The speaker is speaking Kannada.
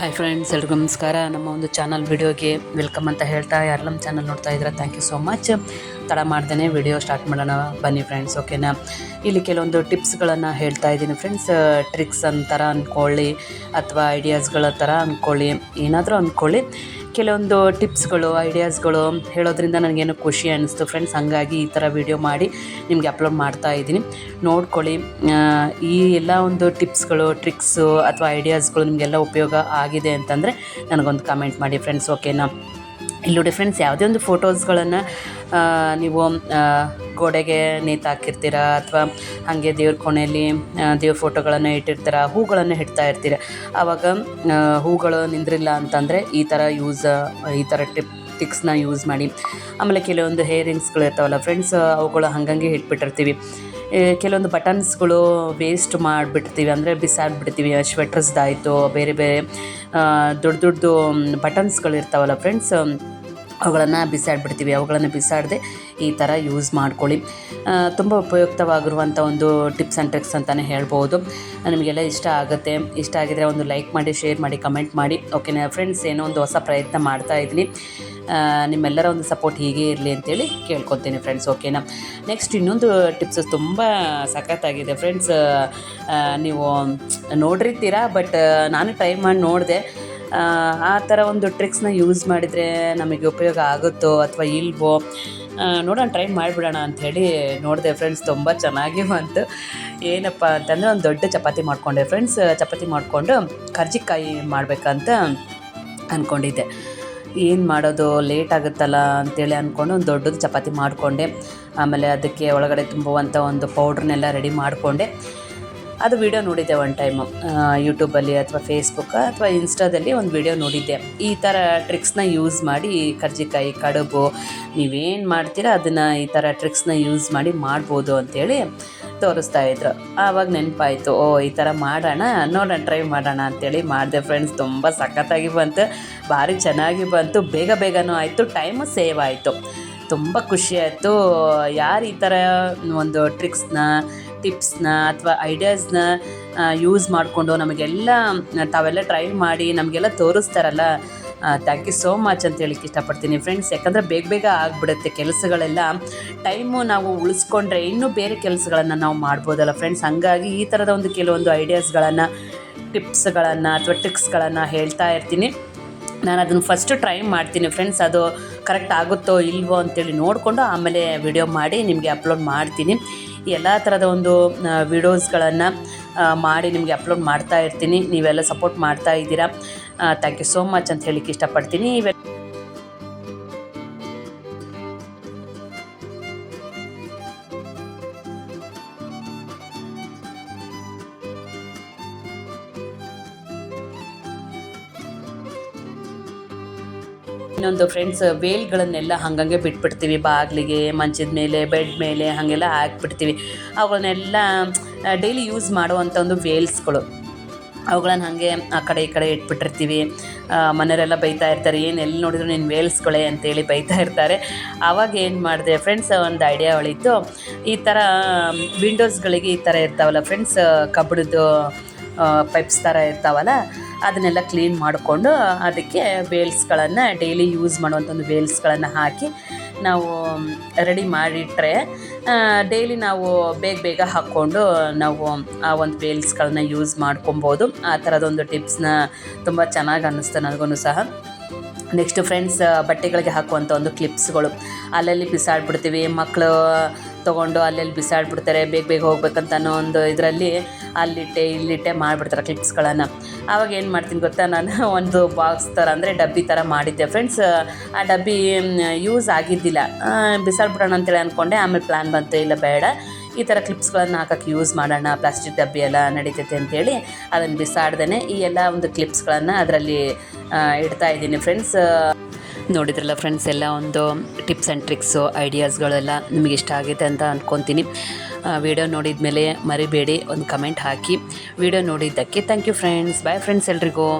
ಹಾಯ್ ಫ್ರೆಂಡ್ಸ್ ಎಲ್ರಿಗೂ ನಮಸ್ಕಾರ. ನಮ್ಮ ಒಂದು ಚಾನಲ್ ವಿಡಿಯೋಗೆ ವೆಲ್ಕಮ್ ಅಂತ ಹೇಳ್ತಾ ಯಾರು ನಮ್ಮ ಚಾನಲ್ ನೋಡ್ತಾ ಇದ್ದೀರಾ? ಥ್ಯಾಂಕ್ ಯು ಸೋ ಮಚ್ ತಡ ಮಾಡ್ದೇ ವಿಡಿಯೋ ಸ್ಟಾರ್ಟ್ ಮಾಡೋಣ. ಬನ್ನಿ ಫ್ರೆಂಡ್ಸ್ ಓಕೆನಾ ಇಲ್ಲಿ ಕೆಲವೊಂದು ಟಿಪ್ಸ್ಗಳನ್ನು ಹೇಳ್ತಾ ಇದ್ದೀನಿ ಫ್ರೆಂಡ್ಸ್ ಟ್ರಿಕ್ಸ್ ಅಂತಾರ ಅಂದ್ಕೊಳ್ಳಿ ಅಥವಾ ಐಡಿಯಾಸ್ಗಳ ಥರ ಅಂದ್ಕೊಳ್ಳಿ ಏನಾದರೂ ಅಂದ್ಕೊಳ್ಳಿ ಕೆಲವೊಂದು ಟಿಪ್ಸ್ಗಳು, ಐಡಿಯಾಸ್ಗಳು ಹೇಳೋದ್ರಿಂದ ನನಗೇನು ಖುಷಿ ಅನ್ನಿಸ್ತು ಫ್ರೆಂಡ್ಸ್ ಹಾಗಾಗಿ ಈ ಥರ ವಿಡಿಯೋ ಮಾಡಿ ನಿಮಗೆ ಅಪ್ಲೋಡ್ ಮಾಡ್ತಾ ಇದ್ದೀನಿ. ನೋಡ್ಕೊಳ್ಳಿ ಈ ಎಲ್ಲ ಒಂದು ಟಿಪ್ಸ್ಗಳು, ಟ್ರಿಕ್ಸು ಅಥವಾ ಐಡಿಯಾಸ್ಗಳು ನಿಮಗೆಲ್ಲ ಉಪಯೋಗ ಆಗಿದೆ ಅಂತಂದರೆ ನನಗೊಂದು ಕಮೆಂಟ್ ಮಾಡಿ. ಫ್ರೆಂಡ್ಸ್ ಓಕೆನಾ ಇಲ್ಲಿ ನೋಡಿ ಫ್ರೆಂಡ್ಸ್ ಯಾವುದೇ ಒಂದು ಫೋಟೋಸ್ಗಳನ್ನು ನೀವು ಗೋಡೆಗೆ ನೇತಾಕಿರ್ತೀರ ಅಥವಾ ಹಾಗೆ ದೇವ್ರ ಕೋಣೆಯಲ್ಲಿ ದೇವ್ರ ಫೋಟೋಗಳನ್ನು ಇಟ್ಟಿರ್ತೀರ, ಹೂಗಳನ್ನು ಇಡ್ತಾ ಇರ್ತೀರ. ಆವಾಗ ಹೂಗಳು ನಿಂದ್ರಿಲ್ಲ ಅಂತಂದರೆ ಈ ಥರ ಯೂಸ್ ಈ ಥರ ಟಿಪ್ ಟಿಕ್ಸ್ನ ಯೂಸ್ ಮಾಡಿ. ಆಮೇಲೆ ಕೆಲವೊಂದು ಹೇರಿಂಗ್ಸ್ಗಳು ಇರ್ತಾವಲ್ಲ ಫ್ರೆಂಡ್ಸ್ ಅವುಗಳು ಹಂಗಂಗೆ ಇಟ್ಬಿಟ್ಟಿರ್ತೀವಿ. ಕೆಲವೊಂದು ಬಟನ್ಸ್ಗಳು ವೇಸ್ಟ್ ಮಾಡಿಬಿಡ್ತೀವಿ, ಅಂದರೆ ಬಿಸಾಡ್ಬಿಡ್ತೀವಿ. ಶ್ವೆಟ್ರಸ್ದಾಯಿತು ಬೇರೆ ಬೇರೆ ದೊಡ್ಡ ದೊಡ್ಡದು ಬಟನ್ಸ್ಗಳು ಇರ್ತಾವಲ್ಲ ಫ್ರೆಂಡ್ಸ್ ಅವುಗಳನ್ನು ಬಿಸಾಡ್ಬಿಡ್ತೀವಿ. ಅವುಗಳನ್ನು ಬಿಸಾಡದೆ ಈ ಥರ ಯೂಸ್ ಮಾಡ್ಕೊಳ್ಳಿ. ತುಂಬ ಉಪಯುಕ್ತವಾಗಿರುವಂಥ ಒಂದು ಟಿಪ್ಸ್ ಆ್ಯಂಡ್ ಟ್ರಿಕ್ಸ್ ಅಂತಲೇ ಹೇಳ್ಬೋದು. ನಿಮಗೆಲ್ಲ ಇಷ್ಟ ಆಗುತ್ತೆ. ಇಷ್ಟ ಆಗಿದರೆ ಒಂದು ಲೈಕ್ ಮಾಡಿ ಶೇರ್ ಮಾಡಿ ಕಮೆಂಟ್ ಮಾಡಿ. ಓಕೆನಾ ಫ್ರೆಂಡ್ಸ್ ಏನೋ ಒಂದು ಹೊಸ ಪ್ರಯತ್ನ ಮಾಡ್ತಾ ಇದ್ದೀನಿ. ನಿಮ್ಮೆಲ್ಲರ ಒಂದು ಸಪೋರ್ಟ್ ಹೀಗೆ ಇರಲಿ ಅಂತೇಳಿ ಕೇಳ್ಕೊತೀನಿ ಫ್ರೆಂಡ್ಸ್ ಓಕೆನಾ ನೆಕ್ಸ್ಟ್ ಇನ್ನೊಂದು ಟಿಪ್ಸ್ ತುಂಬ ಸಖತ್ತಾಗಿದೆ. ಫ್ರೆಂಡ್ಸ್ ನೀವು ನೋಡಿರ್ತೀರಾ? ಬಟ್ ನಾನು ಟ್ರೈ ಮಾಡಿ ನೋಡಿದೆ. ಆ ಥರ ಒಂದು ಟ್ರಿಕ್ಸ್ನ ಯೂಸ್ ಮಾಡಿದರೆ ನಮಗೆ ಉಪಯೋಗ ಆಗುತ್ತೋ ಅಥವಾ ಇಲ್ವೋ? ನೋಡೋಣ ಟ್ರೈ ಮಾಡಿಬಿಡೋಣ ಅಂಥೇಳಿ ನೋಡಿದೆ ಫ್ರೆಂಡ್ಸ್ ತುಂಬ ಚೆನ್ನಾಗಿ ಬಂತು. ಏನಪ್ಪ ಅಂತಂದರೆ ಒಂದು ದೊಡ್ಡ ಚಪಾತಿ ಮಾಡಿಕೊಂಡೆ. ಫ್ರೆಂಡ್ಸ್ ಚಪಾತಿ ಮಾಡಿಕೊಂಡು ಕರ್ಜಿಕಾಯಿ ಮಾಡಬೇಕಂತ ಅಂದ್ಕೊಂಡಿದ್ದೆ ಏನು ಮಾಡೋದು? ಲೇಟ್ ಆಗುತ್ತಲ್ಲ ಅಂತೇಳಿ ಅಂದ್ಕೊಂಡು ಒಂದು ದೊಡ್ಡದು ಚಪಾತಿ ಮಾಡಿಕೊಂಡೆ. ಆಮೇಲೆ ಅದಕ್ಕೆ ಒಳಗಡೆ ತುಂಬುವಂಥ ಒಂದು ಪೌಡ್ರನ್ನೆಲ್ಲ ರೆಡಿ ಮಾಡಿಕೊಂಡೆ. ಅದು ವಿಡಿಯೋ ನೋಡಿದ್ದೆ ಒನ್ ಟೈಮು ಯೂಟ್ಯೂಬಲ್ಲಿ ಅಥವಾ ಫೇಸ್ಬುಕ್ ಅಥವಾ ಇನ್ಸ್ಟಾದಲ್ಲಿ ಒಂದು ವಿಡಿಯೋ ನೋಡಿದ್ದೆ. ಈ ಥರ ಟ್ರಿಕ್ಸ್ನ ಯೂಸ್ ಮಾಡಿ ಕರ್ಜಿಕಾಯಿ, ಕಡುಬು, ನೀವೇನು ಮಾಡ್ತೀರಾ ಅದನ್ನು ಈ ಥರ ಟ್ರಿಕ್ಸ್ನ ಯೂಸ್ ಮಾಡಿ ಮಾಡ್ಬೋದು ಅಂತೇಳಿ ತೋರಿಸ್ತಾ ಇದ್ರು. ಆವಾಗ ನೆನಪಾಯಿತು, ಓ, ಈ ಥರ ಮಾಡೋಣ, ನೋಡೋಣ ಟ್ರೈ ಮಾಡೋಣ ಅಂತೇಳಿ ಮಾಡಿದೆ. ಫ್ರೆಂಡ್ಸ್ ತುಂಬ ಸಖತ್ತಾಗಿ ಬಂತು, ಭಾರಿ ಚೆನ್ನಾಗಿ ಬಂತು, ಬೇಗ ಬೇಗನೂ ಆಯಿತು ಟೈಮು ಸೇವ್ ಆಯಿತು. ತುಂಬ ಖುಷಿ ಆಯಿತು. ಯಾರು ಈ ಥರ ಒಂದು ಟ್ರಿಕ್ಸ್ನ ಟಿಪ್ಸ್ನ ಅಥವಾ ಐಡಿಯಾಸ್ನ ಯೂಸ್ ಮಾಡಿಕೊಂಡು ನಮಗೆಲ್ಲ ತಾವೆಲ್ಲ ಟ್ರೈ ಮಾಡಿ ನಮಗೆಲ್ಲ ತೋರಿಸ್ತಾರಲ್ಲ ಥ್ಯಾಂಕ್ ಯು ಸೋ ಮಚ್ ಅಂತ ಹೇಳಿಕ್ಕೆ ಇಷ್ಟಪಡ್ತೀನಿ ಫ್ರೆಂಡ್ಸ್ ಯಾಕಂದರೆ ಬೇಗ ಬೇಗ ಆಗಿಬಿಡುತ್ತೆ ಕೆಲಸಗಳೆಲ್ಲ. ಟೈಮು ನಾವು ಉಳಿಸ್ಕೊಂಡ್ರೆ ಇನ್ನೂ ಬೇರೆ ಕೆಲಸಗಳನ್ನು ನಾವು ಮಾಡ್ಬೋದಲ್ಲ ಫ್ರೆಂಡ್ಸ್ ಹಾಗಾಗಿ ಈ ಥರದ ಒಂದು ಕೆಲವೊಂದು ಐಡಿಯಾಸ್ಗಳನ್ನು, ಟಿಪ್ಸ್ಗಳನ್ನು ಅಥವಾ ಟ್ರಿಕ್ಸ್ಗಳನ್ನು ಹೇಳ್ತಾ ಇರ್ತೀನಿ. ನಾನು ಅದನ್ನು ಫಸ್ಟು ಟ್ರೈ ಮಾಡ್ತೀನಿ ಫ್ರೆಂಡ್ಸ್ ಅದು ಕರೆಕ್ಟ್ ಆಗುತ್ತೋ ಇಲ್ವೋ ಅಂತೇಳಿ ನೋಡಿಕೊಂಡು ಆಮೇಲೆ ವಿಡಿಯೋ ಮಾಡಿ ನಿಮಗೆ ಅಪ್ಲೋಡ್ ಮಾಡ್ತೀನಿ. ಎಲ್ಲ ಥರದ ಒಂದು ವಿಡಿಯೋಸ್ಗಳನ್ನು ಮಾಡಿ ನಿಮಗೆ ಅಪ್ಲೋಡ್ ಮಾಡ್ತಾ ಇರ್ತೀನಿ. ನೀವೆಲ್ಲ ಸಪೋರ್ಟ್ ಮಾಡ್ತಾ ಇದ್ದೀರಾ. ಥ್ಯಾಂಕ್ ಯು ಸೋ ಮಚ್ ಅಂತ ಹೇಳಿಕ್ಕೆ ಇಷ್ಟಪಡ್ತೀನಿ. ಇವೆ ಇನ್ನೊಂದು ಫ್ರೆಂಡ್ಸ್ ವೇಲ್ಗಳನ್ನೆಲ್ಲ ಹಂಗಂಗೆ ಬಿಟ್ಬಿಡ್ತೀವಿ. ಬಾಗಿಲಿಗೆ, ಮಂಚದ ಮೇಲೆ ಬೆಡ್ ಮೇಲೆ ಹಾಗೆಲ್ಲ ಹಾಕ್ಬಿಡ್ತೀವಿ. ಅವುಗಳನ್ನೆಲ್ಲ ಡೈಲಿ ಯೂಸ್ ಮಾಡುವಂಥ ಒಂದು ವೇಲ್ಸ್ಗಳು ಅವುಗಳನ್ನು ಹಾಗೆ ಆ ಕಡೆ ಈ ಕಡೆ ಇಟ್ಬಿಟ್ಟಿರ್ತೀವಿ. ಮನೆಯವರೆಲ್ಲ ಬೈತಾ ಇರ್ತಾರೆ, ಏನು ಎಲ್ಲಿ ನೋಡಿದ್ರು ನೀನು ವೇಲ್ಸ್ಗಳೇ ಅಂತೇಳಿ ಬೈತಾ ಇರ್ತಾರೆ. ಆವಾಗ ಏನು ಮಾಡಿದೆ ಫ್ರೆಂಡ್ಸ್ ಒಂದು ಐಡಿಯಾ ಹೊಳಿತು ಈ ಥರ ವಿಂಡೋಸ್ಗಳಿಗೆ ಈ ಥರ ಇರ್ತಾವಲ್ಲ ಫ್ರೆಂಡ್ಸ್ ಕಬ್ಬಣದ್ದು ಪೈಪ್ಸ್ ಥರ ಇರ್ತಾವಲ್ಲ ಅದನ್ನೆಲ್ಲ ಕ್ಲೀನ್ ಮಾಡಿಕೊಂಡು ಅದಕ್ಕೆ ವೇಲ್ಸ್ಗಳನ್ನು ಡೈಲಿ ಯೂಸ್ ಮಾಡುವಂಥ ಒಂದು ವೇಲ್ಸ್ಗಳನ್ನು ಹಾಕಿ ನಾವು ರೆಡಿ ಮಾಡಿಟ್ರೆ ಡೈಲಿ ನಾವು ಬೇಗ ಬೇಗ ಹಾಕ್ಕೊಂಡು ನಾವು ಆ ಒಂದು ವೇಲ್ಸ್ಗಳನ್ನ ಯೂಸ್ ಮಾಡ್ಕೊಬೋದು. ಆ ಥರದೊಂದು ಟಿಪ್ಸ್ನ ತುಂಬ ಚೆನ್ನಾಗಿ ಅನ್ನಿಸ್ತು ನನಗೂ ಸಹ. ನೆಕ್ಸ್ಟು ಫ್ರೆಂಡ್ಸ್, ಬಟ್ಟೆಗಳಿಗೆ ಹಾಕುವಂಥ ಒಂದು ಕ್ಲಿಪ್ಸ್ಗಳು. ಅಲ್ಲಲ್ಲಿ ಬಿಸಾಡ್ಬಿಡ್ತೀವಿ ಮಕ್ಕಳು ತೊಗೊಂಡು ಅಲ್ಲಲ್ಲಿ ಬಿಸಾಡ್ಬಿಡ್ತಾರೆ, ಬೇಗ ಬೇಗ ಹೋಗ್ಬೇಕಂತ ಅನ್ನೋ ಒಂದು ಇದರಲ್ಲಿ ಅಲ್ಲಿಟ್ಟೆ, ಇಲ್ಲಿಟ್ಟೆ ಮಾಡಿಬಿಡ್ತಾರೆ ಕ್ಲಿಪ್ಸ್ಗಳನ್ನು ಆವಾಗ ಏನು ಮಾಡ್ತೀನಿ ಗೊತ್ತಾ? ನಾನು ಒಂದು ಬಾಕ್ಸ್ ಥರ ಅಂದರೆ ಡಬ್ಬಿ ಥರ ಮಾಡಿದ್ದೆ. ಫ್ರೆಂಡ್ಸ್ ಆ ಡಬ್ಬಿ ಯೂಸ್ ಆಗಿದ್ದಿಲ್ಲ. ಬಿಸಾಡ್ಬಿಡೋಣ ಅಂತೇಳಿ ಅಂದ್ಕೊಂಡೆ ಆಮೇಲೆ ಪ್ಲ್ಯಾನ್ ಬಂತು. ಇಲ್ಲ, ಬೇಡ. ಈ ಥರ ಕ್ಲಿಪ್ಸ್ಗಳನ್ನು ಹಾಕೋಕ್ಕೆ ಯೂಸ್ ಮಾಡೋಣ. ಪ್ಲಾಸ್ಟಿಕ್ ಡಬ್ಬಿ ಎಲ್ಲ ನಡೀತೈತೆ ಅಂತೇಳಿ ಅದನ್ನು ಬಿಸಾಡ್ದೇ ಈ ಎಲ್ಲ ಒಂದು ಕ್ಲಿಪ್ಸ್ಗಳನ್ನು ಅದರಲ್ಲಿ ಇಡ್ತಾ ಇದ್ದೀನಿ. ಫ್ರೆಂಡ್ಸ್ ನೋಡಿದ್ರಲ್ಲ ಫ್ರೆಂಡ್ಸ್ ಎಲ್ಲ ಒಂದು ಟಿಪ್ಸ್ ಆ್ಯಂಡ್ ಟ್ರಿಕ್ಸು ಐಡಿಯಾಸ್ಗಳೆಲ್ಲ ನಿಮಗೆ ಇಷ್ಟ ಆಗಿದೆ ಅಂತ ಅಂದ್ಕೊತೀನಿ ವಿಡಿಯೋ ನೋಡಿದ ಮೇಲೆ ಮರಿಬೇಡಿ, ಒಂದು ಕಮೆಂಟ್ ಹಾಕಿ. ವಿಡಿಯೋ ನೋಡಿದ್ದಕ್ಕೆ thank you friends bye friends ಎಲ್ರಿಗೂ.